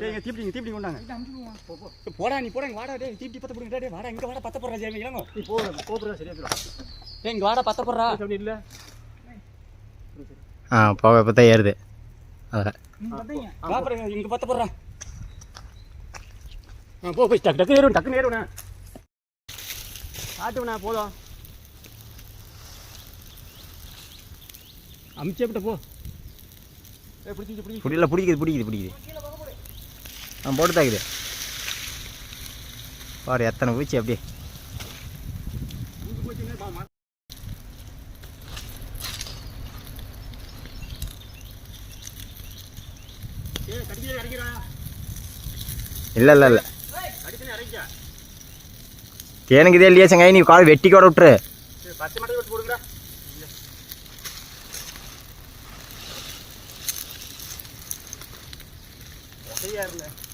ஏங்க தீப்டிங்க தீப்டிங்க கொண்டாங்க. போடா நீ போடா வாடா டே தீப்டி போடுங்க டே வாடா இங்க வாடா பத்த போடுறா ஜெயம் இளங்கோ நீ போ போடுறா வாடா பத்த போடுறா. அப்படி இல்ல போக பத்த ஏறுது. அதான் பத்த போடுறா. ஆ போ போய் ஏறும் டக்குன்னு ஏறும் காட்டுவனா போதும் அமிச்சே விட்ட போ. பிடிக்கல பிடிக்குது பிடிக்குது பிடிக்குது. ஆ போட்டு தாக்குது. பாரு எத்தனை பூச்சி அப்படியே. இல்லை இல்லை இல்லை. அடிக்கல அடிக்கா தேனுக்கு இதே இல்லையா சங்காய்? நீ கால் வெட்டி கூட விட்டுரு ஏய் பத்து